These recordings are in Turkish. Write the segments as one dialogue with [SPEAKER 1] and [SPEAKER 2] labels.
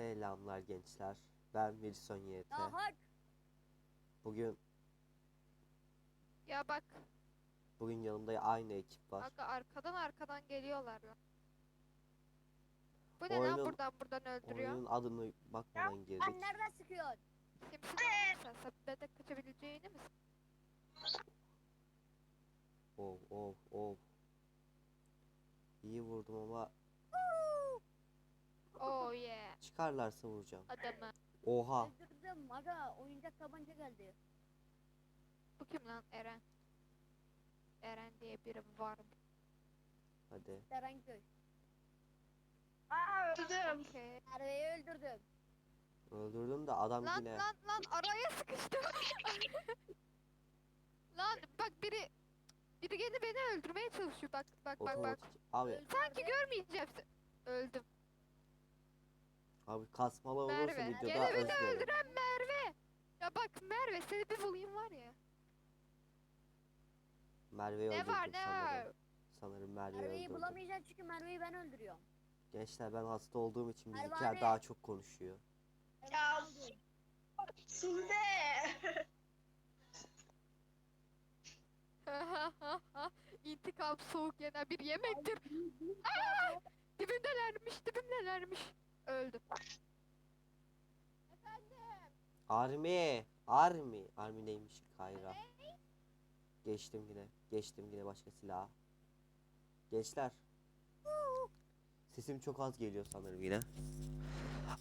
[SPEAKER 1] Selamlar gençler. Ben Wilson YT.
[SPEAKER 2] Ya hak.
[SPEAKER 1] Bugün
[SPEAKER 3] Ya bak
[SPEAKER 1] bugün yanımda aynı ekip var.
[SPEAKER 3] aga arkadan arkadan geliyorlar lan. Bu ne
[SPEAKER 1] Oyunun-
[SPEAKER 3] lan buradan buradan öldürüyor?
[SPEAKER 1] Oyunun adını bakmadan girdik.
[SPEAKER 2] Sen nereden sıkıyorsun?
[SPEAKER 3] Kimsin lan sen? Benden kaçabileceğini mi?
[SPEAKER 1] Ov ov ov. İyi vurdum ama
[SPEAKER 3] Oh yeah.
[SPEAKER 1] çıkarlarsa vuracağım.
[SPEAKER 3] Adamı.
[SPEAKER 1] Oha.
[SPEAKER 2] Öldürdüm maga oyuncak tabanca geldi.
[SPEAKER 3] Bu kim lan Eren? Eren diye biri var mı?
[SPEAKER 1] Hadi.
[SPEAKER 2] Erenköy.
[SPEAKER 4] Aa öldüm.
[SPEAKER 3] Okey.
[SPEAKER 2] Merve'yi öldürdüm.
[SPEAKER 1] Öldürdüm de adam
[SPEAKER 3] Lan
[SPEAKER 1] yine.
[SPEAKER 3] lan lan araya sıkıştım. lan bak biri biri gene beni öldürmeye çalışıyor. Bak bak bak bak.
[SPEAKER 1] Otomatik. Abi
[SPEAKER 2] Öldürdüm.
[SPEAKER 3] Sanki görmeyeceğim. se- Öldüm.
[SPEAKER 1] Abi kasmalı olursa
[SPEAKER 3] Merve.
[SPEAKER 1] videoda
[SPEAKER 3] Gene beni
[SPEAKER 1] özlerim.
[SPEAKER 3] öldüren Merve. Ya bak Merve seni bir bulayım var ya.
[SPEAKER 1] Merve'yi
[SPEAKER 3] Ne
[SPEAKER 1] öldürdüm
[SPEAKER 3] var ne
[SPEAKER 1] sanırım.
[SPEAKER 3] var?
[SPEAKER 1] Sanırım Merve'yi
[SPEAKER 2] Merve'yi
[SPEAKER 1] öldürdüm.
[SPEAKER 2] bulamayacaksın çünkü Merve'yi ben öldürüyorum.
[SPEAKER 1] Gençler ben hasta olduğum için
[SPEAKER 2] Merve
[SPEAKER 1] bizimkiler
[SPEAKER 2] abi.
[SPEAKER 1] daha çok konuşuyor.
[SPEAKER 4] Ya. Sude.
[SPEAKER 3] İntikam soğuk yenen bir yemektir. Aa! Dibimdelermiş, dibimdelermiş. Öldüm.
[SPEAKER 1] Army. Army. Army neymiş? Kayra. Geçtim yine. Geçtim yine başka silah. Gençler. Sesim çok az geliyor sanırım yine.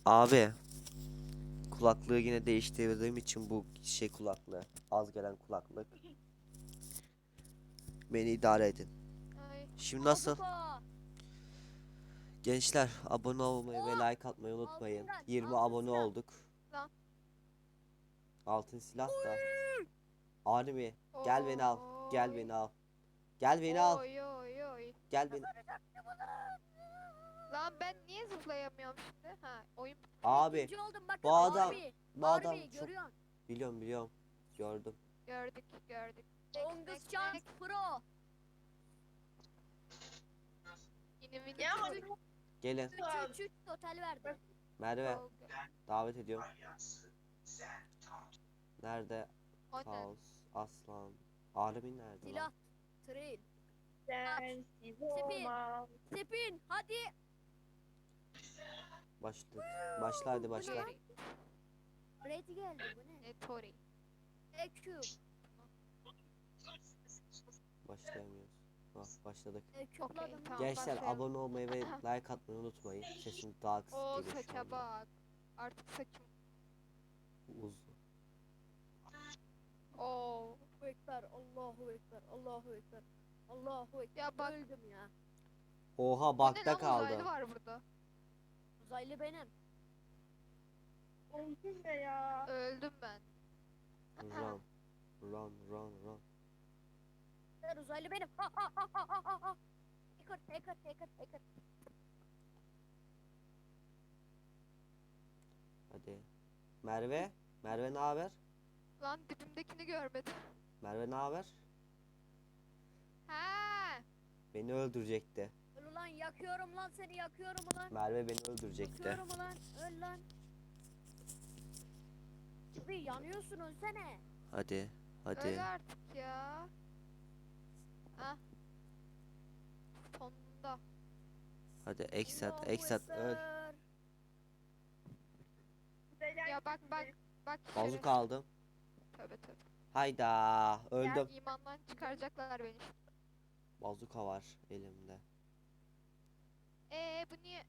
[SPEAKER 1] Abi. Kulaklığı yine değiştirdiğim için bu şey kulaklığı. Az gelen kulaklık. Beni idare edin.
[SPEAKER 3] Ay,
[SPEAKER 1] Şimdi nasıl?
[SPEAKER 2] Abuko.
[SPEAKER 1] Gençler abone olmayı ve like atmayı unutmayın.
[SPEAKER 2] Altından,
[SPEAKER 1] 20
[SPEAKER 2] altın
[SPEAKER 1] abone olduk. Altın silah da. Army. Gel beni al. Gel beni al. Gel beni al. Gel beni.
[SPEAKER 3] Lan ben niye zıplayamıyorum şimdi? Ha, oyun
[SPEAKER 1] Abi bu adam- bu adam çok biliyorum biliyorum. Gördüm.
[SPEAKER 3] gördük, gördük.
[SPEAKER 2] Longest Chance Pro.
[SPEAKER 3] Yine
[SPEAKER 4] Ya ama
[SPEAKER 3] çocuk
[SPEAKER 2] 3
[SPEAKER 1] Gelin
[SPEAKER 2] 3 3 total verdi.
[SPEAKER 1] Merve davet ediyorum. Nerede?
[SPEAKER 3] Ne?
[SPEAKER 1] Kaos, Aslan. Army nerede
[SPEAKER 2] Silah.
[SPEAKER 1] lan?
[SPEAKER 2] Trail.
[SPEAKER 4] Sensiz olmam.
[SPEAKER 2] Spin. Hadi.
[SPEAKER 1] Başla. Başla hadi başla.
[SPEAKER 2] Red geldi bu ne?
[SPEAKER 3] Ne Tori?
[SPEAKER 2] EQ.
[SPEAKER 1] Başlayamıyoruz. Ha, başladık.
[SPEAKER 2] EQ'ladım.
[SPEAKER 3] Okey, tamam.
[SPEAKER 1] Gençler
[SPEAKER 3] başlayalım.
[SPEAKER 1] abone olmayı ve like atmayı unutmayın. Sesim daha kısık
[SPEAKER 3] O
[SPEAKER 1] geliyor şu
[SPEAKER 3] saça
[SPEAKER 1] anda.
[SPEAKER 3] bak. Artık saçım.
[SPEAKER 1] Uzun.
[SPEAKER 3] Oo.
[SPEAKER 2] Allahu Ekber. Allahu Ekber. Allahu Ekber. Allahu Ekber.
[SPEAKER 3] Ya bak.
[SPEAKER 2] Öldüm ya.
[SPEAKER 1] Oha
[SPEAKER 3] O ne
[SPEAKER 1] bakta
[SPEAKER 3] lan uzaylı
[SPEAKER 1] kaldı.
[SPEAKER 3] var burada.
[SPEAKER 2] Uzaylı benim.
[SPEAKER 4] Öldüm de ya.
[SPEAKER 3] Öldüm ben.
[SPEAKER 1] Run. Run run run.
[SPEAKER 2] Uzaylı benim. Ha ha ha ha ha ha ha. Hacker, hacker, hacker, hacker.
[SPEAKER 1] Hadi. Merve. Merve ne haber?
[SPEAKER 3] Lan dibimdekini görmedim.
[SPEAKER 1] Merve ne haber?
[SPEAKER 3] Ha.
[SPEAKER 1] Beni öldürecekti.
[SPEAKER 2] Öl ulan yakıyorum lan seni yakıyorum ulan.
[SPEAKER 1] Merve beni öldürecekti.
[SPEAKER 2] Yakıyorum ulan. Öl lan. Abi yanıyorsun ölsene.
[SPEAKER 1] Hadi. Hadi.
[SPEAKER 3] Öl artık ya. Ah. Sonunda.
[SPEAKER 1] Hadi Eksat. Eksat öl.
[SPEAKER 3] Ya bak bak bak. Şeref.
[SPEAKER 1] aldım.
[SPEAKER 3] Tövbe tövbe.
[SPEAKER 1] Hayda.
[SPEAKER 3] Ya,
[SPEAKER 1] Öldüm.
[SPEAKER 3] imandan çıkaracaklar beni.
[SPEAKER 1] Bazuka var elimde.
[SPEAKER 3] Ee bu niye?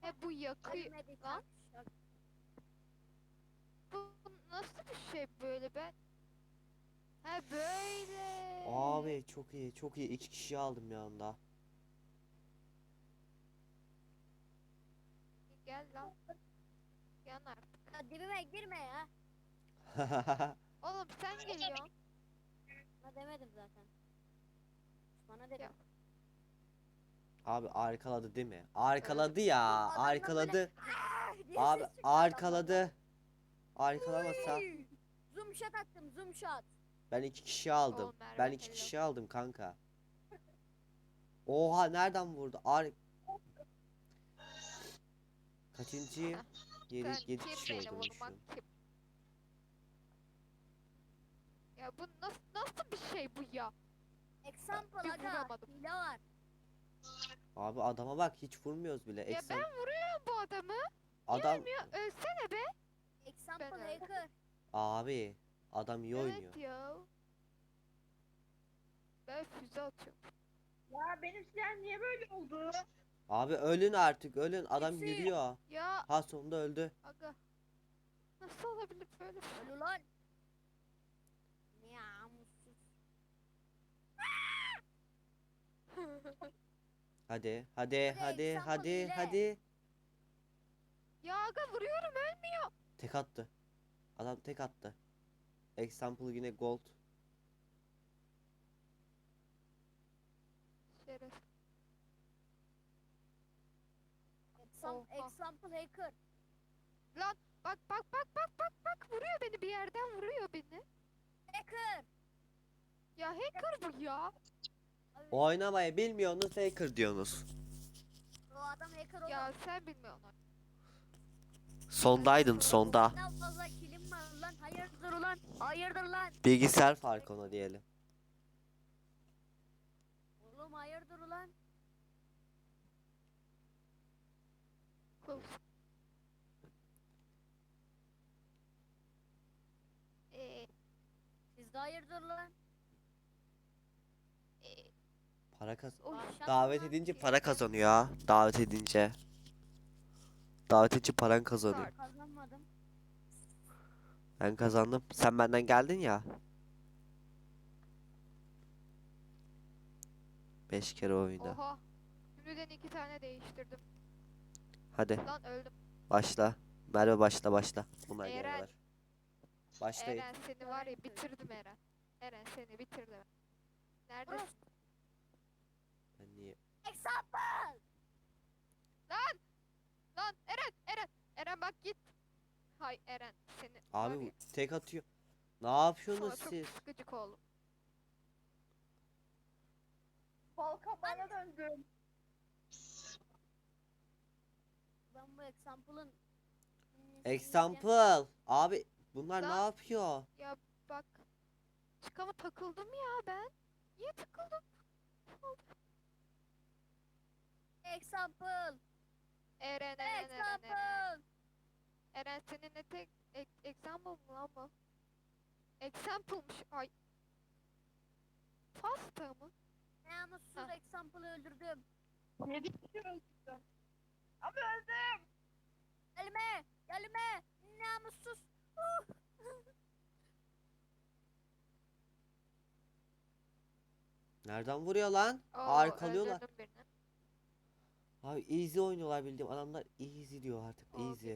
[SPEAKER 3] He bu yakıyor. Lan. Bu nasıl bir şey böyle ben? Ha böyle.
[SPEAKER 1] Abi çok iyi çok iyi. İki kişi aldım yanında.
[SPEAKER 3] Gel lan. Yan artık.
[SPEAKER 2] Ya dibime girme ya.
[SPEAKER 3] Oğlum sen geliyorsun.
[SPEAKER 2] Bana demedim zaten. Bana dedim.
[SPEAKER 3] Ya.
[SPEAKER 1] Abi arkaladı değil mi? Arkaladı ya. Arkaladı.
[SPEAKER 2] Ah diye
[SPEAKER 1] Abi
[SPEAKER 2] ses çıktı
[SPEAKER 1] arkaladı. Arkalamasa
[SPEAKER 2] adamdan. Zoom shot attım zoom shot.
[SPEAKER 1] Ben iki kişi aldım.
[SPEAKER 3] Merve
[SPEAKER 1] Ben iki kişi aldım kanka. Oha nereden vurdu? Ar 7, 7
[SPEAKER 3] kim
[SPEAKER 1] kişi
[SPEAKER 3] vurmak kim? Ya bu nasıl nasıl bir şey bu ya?
[SPEAKER 2] Example aga. Hile var.
[SPEAKER 1] Abi adama bak hiç vurmuyoruz bile.
[SPEAKER 3] Ya
[SPEAKER 1] Eksen-
[SPEAKER 3] ben vuruyorum bu adamı.
[SPEAKER 1] adam
[SPEAKER 3] Ya ölsene be.
[SPEAKER 2] Example hacker.
[SPEAKER 1] abi adam iyi oynuyor.
[SPEAKER 3] Evet ya. Ben füze atıyorum.
[SPEAKER 4] Ya benim silah niye böyle oldu?
[SPEAKER 1] Abi ölün artık ölün. Adam
[SPEAKER 2] Hepsi-
[SPEAKER 1] yürüyor.
[SPEAKER 3] Ya
[SPEAKER 1] Ha sonunda öldü.
[SPEAKER 3] aga. Nasıl olabilir böyle bir şey?
[SPEAKER 2] Öl ulan. Namussuz.
[SPEAKER 1] Hadi hadi hadi hadi
[SPEAKER 2] hile.
[SPEAKER 1] hadi.
[SPEAKER 3] ya aga vuruyorum ölmüyor.
[SPEAKER 1] Tek attı. Adam tek attı. Example yine gold.
[SPEAKER 3] Şeref.
[SPEAKER 2] Exam,
[SPEAKER 3] Oha.
[SPEAKER 2] example hacker.
[SPEAKER 3] Lan bak bak bak bak bak bak vuruyor beni bir yerden vuruyor beni.
[SPEAKER 2] Hacker.
[SPEAKER 3] Ya hacker bu ya.
[SPEAKER 1] Oynamayı bilmiyorsunuz hacker diyorsunuz.
[SPEAKER 2] o adam hacker oğlum.
[SPEAKER 3] Ya sen bilmiyorsun.
[SPEAKER 1] Sondaydın sonda.
[SPEAKER 2] Daha fazla kilim var lan. Hayırdır ulan. Hayırdır lan.
[SPEAKER 1] Bilgisayar farkı ona diyelim.
[SPEAKER 2] Oğlum hayırdır ulan.
[SPEAKER 3] Ee,
[SPEAKER 2] Siz de hayırdır lan.
[SPEAKER 3] e,
[SPEAKER 1] Para kaz
[SPEAKER 3] oy.
[SPEAKER 2] Başlat
[SPEAKER 1] Davet
[SPEAKER 2] ulan.
[SPEAKER 1] edince para kazanıyor ha. Davet edince. Davet edince paran kazanıyor.
[SPEAKER 2] Kazanmadım.
[SPEAKER 1] Ben kazandım. Sen benden geldin ya. Beş kere oyna.
[SPEAKER 3] Oha. Şimdiden iki tane değiştirdim.
[SPEAKER 1] Hadi
[SPEAKER 3] Lan öldüm.
[SPEAKER 1] başla. Merve başla başla. Bunlar
[SPEAKER 3] Eren.
[SPEAKER 1] geliyorlar. Başlayın.
[SPEAKER 3] Eren seni var ya bitirdim Eren. Eren seni bitirdim. Neredesin?
[SPEAKER 1] Ben niye?
[SPEAKER 2] Example.
[SPEAKER 3] Lan Eren Eren. Eren bak git. Hay Eren seni
[SPEAKER 1] Abi bu tek atıyor. Ne
[SPEAKER 3] sana
[SPEAKER 1] yapıyorsunuz
[SPEAKER 3] çok
[SPEAKER 1] siz?
[SPEAKER 3] sıkıcık oğlum.
[SPEAKER 4] Balkan bana döndüm.
[SPEAKER 2] Ben bu example'ın
[SPEAKER 1] Example. Abi bunlar ne
[SPEAKER 3] Lan.
[SPEAKER 1] yapıyor?
[SPEAKER 3] Ya bak. Çıkama takıldım ya ben. Niye takıldım?
[SPEAKER 2] Example.
[SPEAKER 3] Eren Eren Eren Eren.
[SPEAKER 2] Example.
[SPEAKER 3] Eren senin ne tek ek, example mı lan bu? Example'mış. Ay. Pasta mı?
[SPEAKER 2] Namussuz
[SPEAKER 3] Ha.
[SPEAKER 2] example'ı öldürdüm.
[SPEAKER 4] Kişi öldürdüm. Ama öldüm.
[SPEAKER 2] Gelme. Gelme. Namussuz. Uh.
[SPEAKER 1] Nereden vuruyor lan?
[SPEAKER 3] Oo,
[SPEAKER 1] Arkalıyorlar.
[SPEAKER 3] öldürdüm birini.
[SPEAKER 1] Abi easy oynuyorlar bildiğim adamlar easy diyor artık
[SPEAKER 3] Okey.
[SPEAKER 1] easy.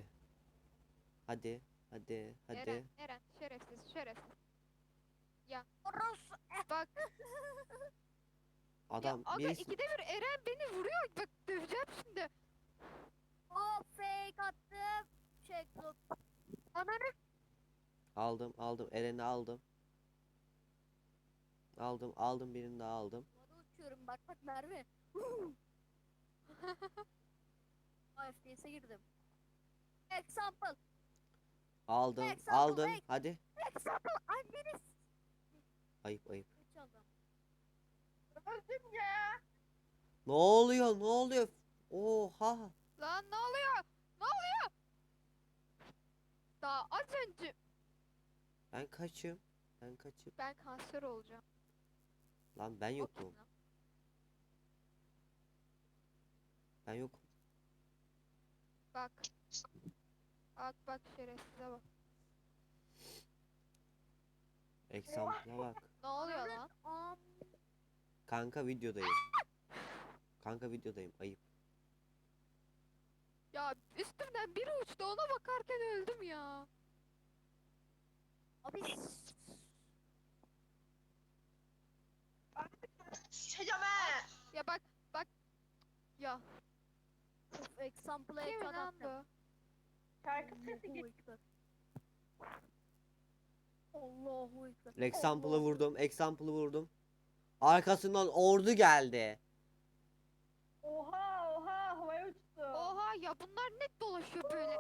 [SPEAKER 1] Hadi hadi hadi.
[SPEAKER 3] Eren, Eren şerefsiz şerefsiz.
[SPEAKER 2] Orospu.
[SPEAKER 3] Bak
[SPEAKER 1] Adam
[SPEAKER 3] ya aga
[SPEAKER 1] birisi
[SPEAKER 3] ikide bir Eren beni vuruyor. Bak döveceğim şimdi.
[SPEAKER 2] O fake attım. Şey klop.
[SPEAKER 3] Ananı
[SPEAKER 1] aldım aldım Eren'i aldım. Aldım aldım birini daha aldım.
[SPEAKER 2] Duvara uçuyorum. Bak bak Merve. Aa, FPS'e girdim. Example.
[SPEAKER 1] Aldım aldım
[SPEAKER 2] ek.
[SPEAKER 1] hadi.
[SPEAKER 2] Anneniz.
[SPEAKER 1] Ayıp ayıp.
[SPEAKER 4] Öldüm ya.
[SPEAKER 1] Ne oluyor ne oluyor? Oha.
[SPEAKER 3] lan ne oluyor? Ne oluyor? Daha az önce
[SPEAKER 1] Ben kaçım. Ben kaçım.
[SPEAKER 3] ben kanser olacağım.
[SPEAKER 1] Lan ben
[SPEAKER 3] O kim
[SPEAKER 1] yokum.
[SPEAKER 3] lan?
[SPEAKER 1] Ben yokum.
[SPEAKER 3] Bak. Bak bak şerefsize bak.
[SPEAKER 1] Example'a bak.
[SPEAKER 3] Ne oluyor lan?
[SPEAKER 1] Kanka videodayım. Kanka videodayım ayıp.
[SPEAKER 3] Ya üstümden biri uçtu ona bakarken öldüm ya.
[SPEAKER 2] Abi.
[SPEAKER 4] Sıçacağım he.
[SPEAKER 3] Ya bak bak. Ya
[SPEAKER 2] Of, Example'a
[SPEAKER 3] kim
[SPEAKER 2] ek
[SPEAKER 3] lan
[SPEAKER 2] attım.
[SPEAKER 3] bu?
[SPEAKER 4] Şarkı sesi.
[SPEAKER 2] Ekber. Allahu Ekber.
[SPEAKER 1] Example'ı vurdum. Example'ı vurdum. Arkasından ordu geldi.
[SPEAKER 4] Oha oha havaya uçtu.
[SPEAKER 3] Oha Ya bunlar net dolaşıyor böyle.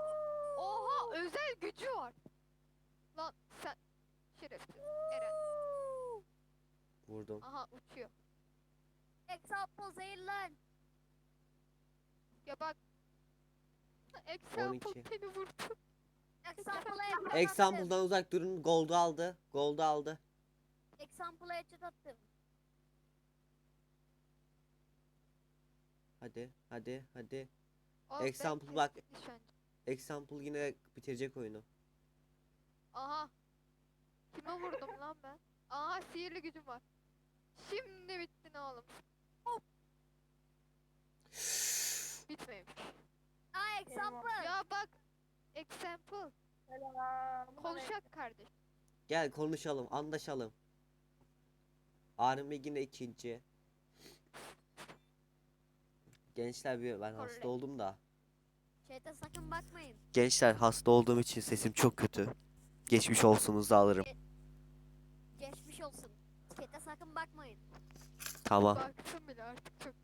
[SPEAKER 3] Oha özel gücü var. Lan sen şerefsiz Eren.
[SPEAKER 1] Vurdum.
[SPEAKER 3] Aha uçuyor.
[SPEAKER 2] Example zehirlen.
[SPEAKER 3] Ya bak. Example
[SPEAKER 1] 12.
[SPEAKER 3] seni vurdu.
[SPEAKER 2] Example'a headshot attım.
[SPEAKER 1] Example'dan uzak durun. Gold'u aldı. Gold'u aldı.
[SPEAKER 2] Example'a headshot attım.
[SPEAKER 1] Hadi. Hadi. Hadi.
[SPEAKER 3] Ben
[SPEAKER 1] Example bak.
[SPEAKER 3] nişancı.
[SPEAKER 1] Example yine bitirecek oyunu.
[SPEAKER 3] Aha. Kime vurdum lan ben? Aha sihirli gücüm var. Şimdi bittin oğlum. Hop. Bitmemiş.
[SPEAKER 2] Aa example.
[SPEAKER 3] Ya bak. Example.
[SPEAKER 4] Selam.
[SPEAKER 3] Konuşak kardeş.
[SPEAKER 1] Gel konuşalım. Anlaşalım. Army yine ikinci. Gençler bir ben hasta oldum da.
[SPEAKER 2] Şeyde sakın bakmayın.
[SPEAKER 1] Gençler hasta olduğum için sesim çok kötü. Geçmiş olsunuzu alırım.
[SPEAKER 2] Geçmiş olsun. Şeyde sakın bakmayın.
[SPEAKER 1] Tamam.
[SPEAKER 3] Baktım bile artık çok.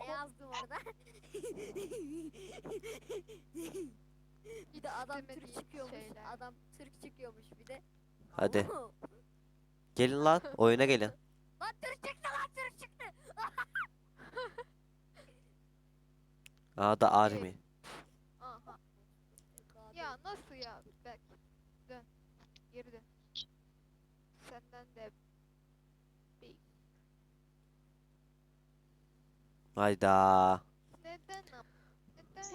[SPEAKER 2] Ne yazdım orada? bir de adam Türk çıkıyormuş.
[SPEAKER 3] şeyler.
[SPEAKER 2] Adam Türk çıkıyormuş bir de.
[SPEAKER 1] Hadi. Gelin lan oyuna gelin.
[SPEAKER 2] Lan Türk çıktı lan Türk çıktı.
[SPEAKER 1] Aa da Army.
[SPEAKER 3] Aha. Ya nasıl ya? Bak. Dön. Geri dön. Senden de bir.
[SPEAKER 1] Hayda.
[SPEAKER 3] Neden? Neden?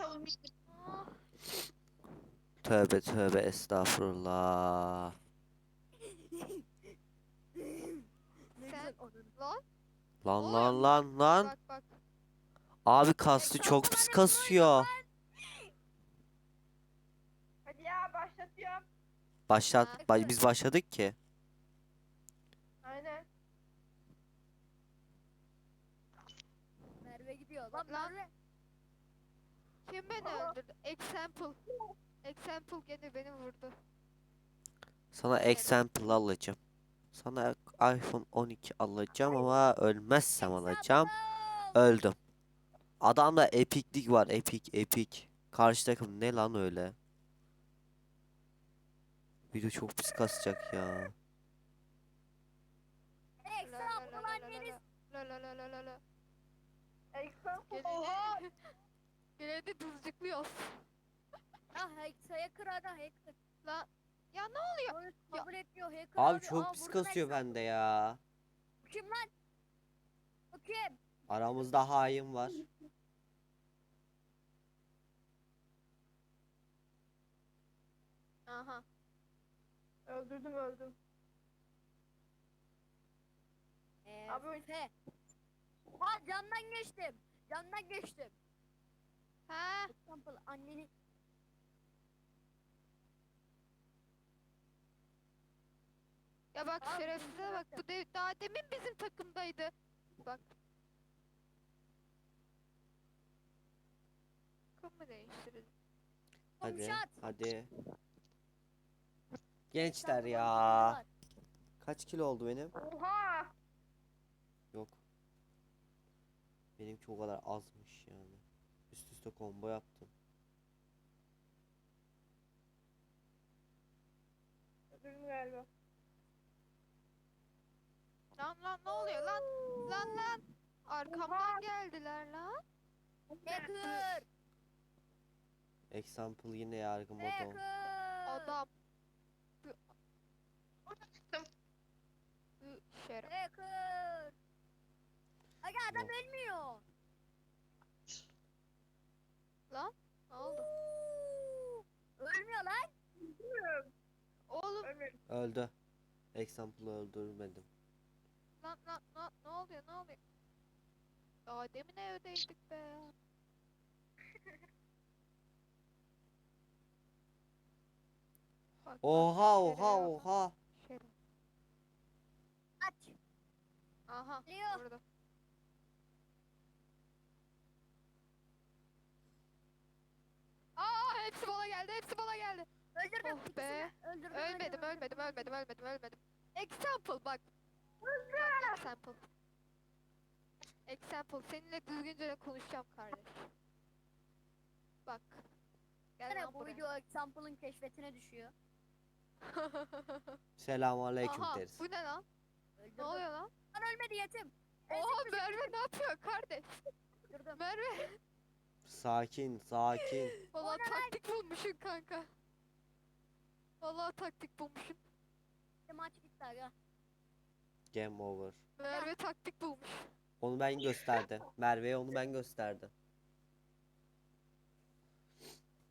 [SPEAKER 1] Tövbe tövbe estağfurullah.
[SPEAKER 3] Sen- lan
[SPEAKER 1] Lan lan lan lan.
[SPEAKER 3] bak bak.
[SPEAKER 1] Abi kastı çok pis kasıyor.
[SPEAKER 4] Hadi ya başlatıyorum.
[SPEAKER 1] Başlat. Ba- biz başladık ki.
[SPEAKER 4] Aynen.
[SPEAKER 2] Merve gidiyor. Lan.
[SPEAKER 3] Kim beni öldürdü? Example. Example gene beni vurdu.
[SPEAKER 1] Sana example alacağım. Sana iPhone 12 alacağım ama ölmezsem alacağım. Öldüm. Adamda epiklik var. Epik epik. Karşı takım ne lan öyle? Video çok pis kasacak ya.
[SPEAKER 2] Example
[SPEAKER 3] la la la
[SPEAKER 2] anneniz.
[SPEAKER 3] la la la la la la. Gene
[SPEAKER 4] Oha.
[SPEAKER 3] de gene de dızcıklıyoruz.
[SPEAKER 2] Ah hacker ada hacker.
[SPEAKER 3] Lan ya ne oluyor?
[SPEAKER 2] Onu
[SPEAKER 3] Ya.
[SPEAKER 2] kabul etmiyor hacker
[SPEAKER 1] Abi çok pis kasıyor bende ya.
[SPEAKER 2] Kim lan? Bu kim?
[SPEAKER 1] Aramızda hain var.
[SPEAKER 3] Aha.
[SPEAKER 4] Öldürdüm öldüm. Abi-
[SPEAKER 2] Efe. Ha camdan geçtim. Camdan geçtim.
[SPEAKER 3] Ha?
[SPEAKER 2] Example anneni.
[SPEAKER 3] Ya bak
[SPEAKER 2] Abi,
[SPEAKER 3] şerefsize bak. Bu de, daha demin bizim takımdaydı. Bak. Takım mı değiştirelim?
[SPEAKER 1] Hadi.
[SPEAKER 2] Komşat.
[SPEAKER 1] Hadi. Gençler ya. Kaç kilo oldu benim?
[SPEAKER 4] Oha.
[SPEAKER 1] Yok. Benimki o kadar azmış yani. Üst üste combo yaptım.
[SPEAKER 4] Öldürdüm galiba.
[SPEAKER 3] Lan lan ne oluyor lan? Lan lan. Arkamdan geldiler lan.
[SPEAKER 2] Hacker.
[SPEAKER 1] Example yine yargı modu.
[SPEAKER 2] Hacker.
[SPEAKER 3] Adam. Şeref.
[SPEAKER 2] Hacker. Aga adam
[SPEAKER 1] Yok.
[SPEAKER 2] ölmüyor.
[SPEAKER 3] Lan. Ne oldu?
[SPEAKER 2] Ölmüyor lan.
[SPEAKER 3] Oğlum
[SPEAKER 4] Ölmüyorum.
[SPEAKER 1] Öldü. Example'ı öldürmedim.
[SPEAKER 3] lan lan lan ne oluyor ne oluyor? Daha demin evdeydik be. Bak,
[SPEAKER 1] Oha oha oha.
[SPEAKER 3] şeref.
[SPEAKER 2] Aç.
[SPEAKER 3] Aha
[SPEAKER 2] Geliyor.
[SPEAKER 3] burada. Aa hepsi bana geldi hepsi bana geldi.
[SPEAKER 2] Öldürdüm.
[SPEAKER 3] Oh be.
[SPEAKER 2] Öldürdüm.
[SPEAKER 3] Ölmedim
[SPEAKER 2] öldürdüm,
[SPEAKER 3] ölmedim
[SPEAKER 2] öldürdüm,
[SPEAKER 3] ölmedim ölmedim ölmedim. Example bak. Bak, Example. Example seninle düzgünce konuşacağım kardeş. Bak. Gel
[SPEAKER 2] Gene
[SPEAKER 3] lan
[SPEAKER 2] bu
[SPEAKER 3] buraya.
[SPEAKER 2] video example'ın keşfetine düşüyor.
[SPEAKER 1] Selamun aleyküm
[SPEAKER 3] Aha
[SPEAKER 1] deriz.
[SPEAKER 3] bu ne lan?
[SPEAKER 2] Öldürdüm.
[SPEAKER 3] Ne oluyor lan?
[SPEAKER 2] Lan ölmedi yetim.
[SPEAKER 3] Oha Merve ne yapıyor kardeş?
[SPEAKER 2] Öldürdüm.
[SPEAKER 3] Merve.
[SPEAKER 1] Sakin sakin.
[SPEAKER 3] Valla taktik bulmuşsun kanka. Valla taktik bulmuşsun.
[SPEAKER 2] Maç bitti aga.
[SPEAKER 1] Game over.
[SPEAKER 3] Merve taktik bulmuş.
[SPEAKER 1] Onu ben gösterdim. Merve'ye onu ben gösterdim.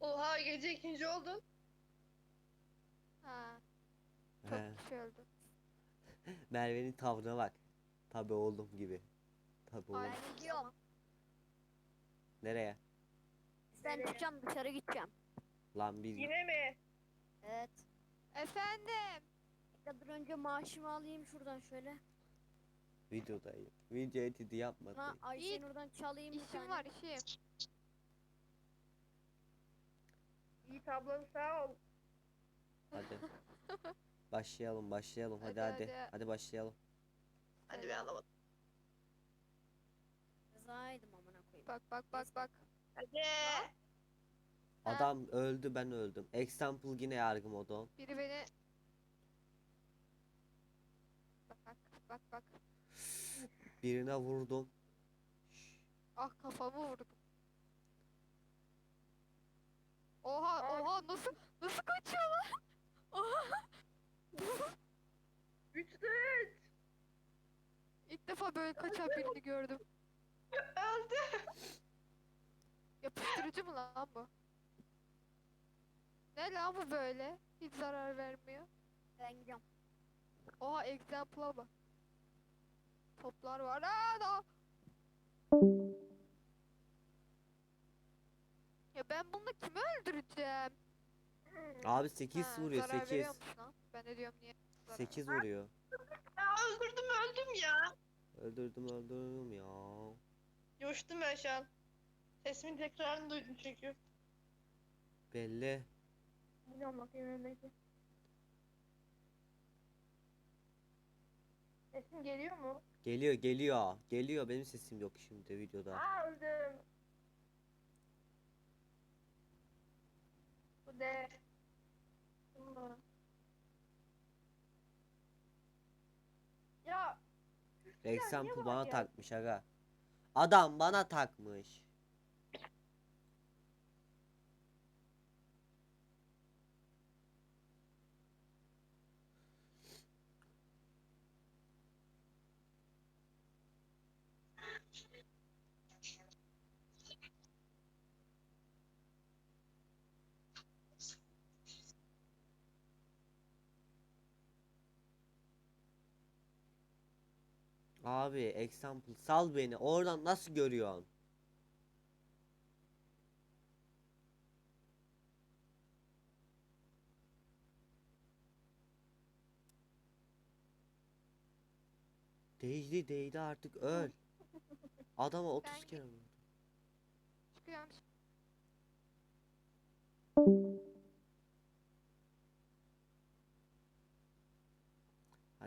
[SPEAKER 4] Oha gece ikinci oldun.
[SPEAKER 3] Ha, çok
[SPEAKER 1] He.
[SPEAKER 3] kişi öldü.
[SPEAKER 1] Merve'nin tavrına bak. Tabi oğlum gibi. Tabi oğlum.
[SPEAKER 3] Aynen.
[SPEAKER 2] Ben gidiyorum.
[SPEAKER 1] Nereye?
[SPEAKER 2] Ben çıkacağım dışarı gideceğim.
[SPEAKER 1] Lan biz
[SPEAKER 4] Yine mi?
[SPEAKER 2] Evet.
[SPEAKER 3] Efendim.
[SPEAKER 2] Dakikadır önce maaşımı alayım şuradan şöyle.
[SPEAKER 1] videodayım. Video editi
[SPEAKER 2] Ha
[SPEAKER 1] yapmadım.
[SPEAKER 2] Ayşenur'dan çalayım bir
[SPEAKER 3] İşim
[SPEAKER 2] tane.
[SPEAKER 3] var işim.
[SPEAKER 4] Yiğit ablanı sağ ol.
[SPEAKER 1] Hadi. Başlayalım başlayalım hadi
[SPEAKER 3] Hadi,
[SPEAKER 1] hadi.
[SPEAKER 3] hadi.
[SPEAKER 1] Hadi başlayalım.
[SPEAKER 4] Hadi ben alamadım.
[SPEAKER 2] Rızaydım amına koyayım.
[SPEAKER 3] Bak bak bak bak.
[SPEAKER 4] Hadi.
[SPEAKER 1] Adam öldü ben öldüm. Example yine yargı modu.
[SPEAKER 3] Biri beni... Bak bak bak.
[SPEAKER 1] Birine vurdum.
[SPEAKER 3] Ah kafamı vurdum. Oha oha nasıl nasıl kaçıyor lan? Oha.
[SPEAKER 4] Üçte üç.
[SPEAKER 3] İlk defa böyle kaçan birini gördüm.
[SPEAKER 4] Öldü.
[SPEAKER 3] Yapıştırıcı mı lan bu? Ne lan bu böyle? Hiç zarar vermiyor.
[SPEAKER 2] Ben gidiyorum.
[SPEAKER 3] Oha example'a bak. Toplar var. Aa, da. Ya ben bununla kimi öldüreceğim?
[SPEAKER 1] Abi 8
[SPEAKER 3] Ha,
[SPEAKER 1] vuruyor
[SPEAKER 3] zarar
[SPEAKER 1] 8.
[SPEAKER 3] veriyormuş lan. Ben de diyorum niye? zarar
[SPEAKER 1] 8 vuruyor.
[SPEAKER 4] Ya öldürdüm öldüm ya.
[SPEAKER 1] Öldürdüm öldürdüm ya.
[SPEAKER 4] Coştum ben şu an. Sesimin tekrarını duydum çünkü.
[SPEAKER 1] Belli.
[SPEAKER 4] Biliyorum bakayım önündeki. Sesim geliyor mu?
[SPEAKER 1] Geliyor geliyor. Geliyor benim sesim yok şimdi videoda.
[SPEAKER 4] Aa öldüm. Bu de. Bu. Ya. niye var
[SPEAKER 1] bana
[SPEAKER 4] ya?
[SPEAKER 1] takmış aga. Adam bana takmış. Abi example sal beni. Oradan nasıl görüyorsun? Değdi değdi artık öl. Adama 30
[SPEAKER 3] Ben-
[SPEAKER 1] kere vurdu.
[SPEAKER 3] Çıkıyorum.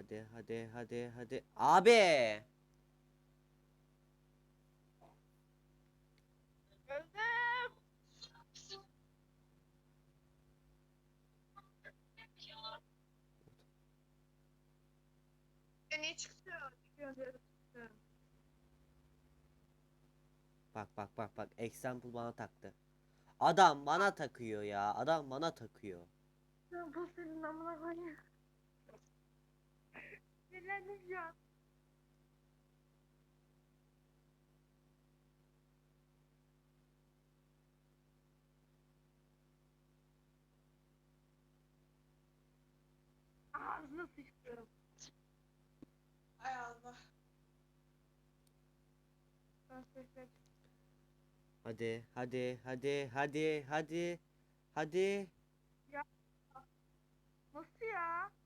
[SPEAKER 1] Hadi hadi hadi hadi. Abi.
[SPEAKER 4] Öldüm. Ya niye çıkıyor?
[SPEAKER 1] Bak bak bak bak example bana taktı. Adam bana takıyor ya. Adam bana takıyor.
[SPEAKER 4] Bu senin amına koyayım. Sinirlendim ya. Ağzına sıçtım. Ay Allah.
[SPEAKER 1] Hadi hadi hadi hadi hadi. Hadi.
[SPEAKER 4] Nasıl ya?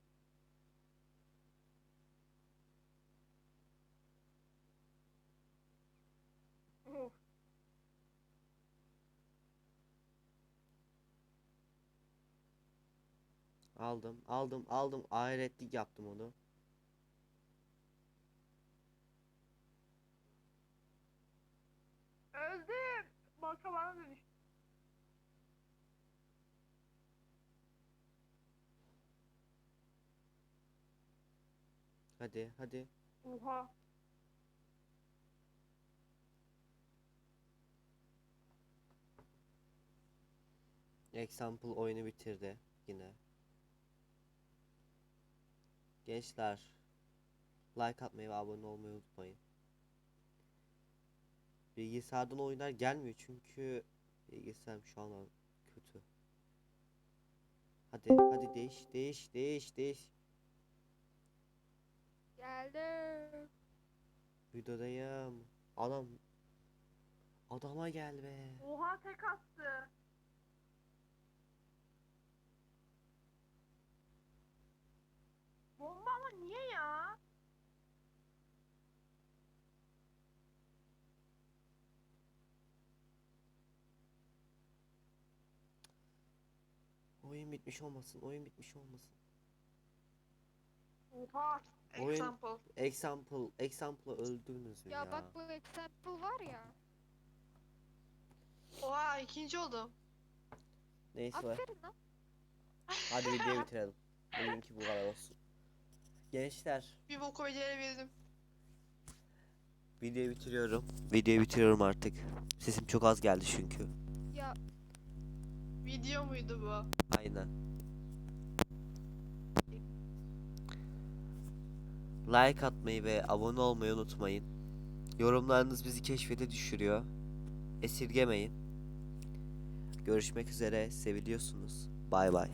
[SPEAKER 1] Aldım, aldım, aldım. Ahiretlik yaptım onu.
[SPEAKER 4] Öldüm. Balta bana dönüştü.
[SPEAKER 1] Hadi, hadi.
[SPEAKER 4] Oha.
[SPEAKER 1] Example oyunu bitirdi yine. Gençler like atmayı ve abone olmayı unutmayın. Bilgisayardan oyunlar gelmiyor çünkü bilgisayarım şu an kötü. Hadi hadi değiş değiş değiş değiş.
[SPEAKER 3] Geldim.
[SPEAKER 1] Videodayım. Adam adama gel be.
[SPEAKER 4] Oha tek attı. Bomba ama niye ya?
[SPEAKER 1] Oyun bitmiş olmasın. Oyun bitmiş olmasın.
[SPEAKER 4] Oha.
[SPEAKER 1] Oyun-
[SPEAKER 4] Example.
[SPEAKER 1] Example, example öldünüz mü ya?
[SPEAKER 3] Ya bak bu example var ya.
[SPEAKER 4] Oha ikinci oldum.
[SPEAKER 1] Neyse.
[SPEAKER 3] Aferin lan.
[SPEAKER 1] Hadi videoyu bitirelim. Bugünkü bu kadar olsun. Gençler,
[SPEAKER 4] Bir boku becerebildim.
[SPEAKER 1] videoyu bitiriyorum. Videoyu bitiriyorum artık. Sesim çok az geldi çünkü.
[SPEAKER 3] Ya
[SPEAKER 4] Video muydu bu?
[SPEAKER 1] Aynen. Like atmayı ve abone olmayı unutmayın. Yorumlarınız bizi keşfete düşürüyor. Esirgemeyin. Görüşmek üzere. Seviliyorsunuz. Bay bay.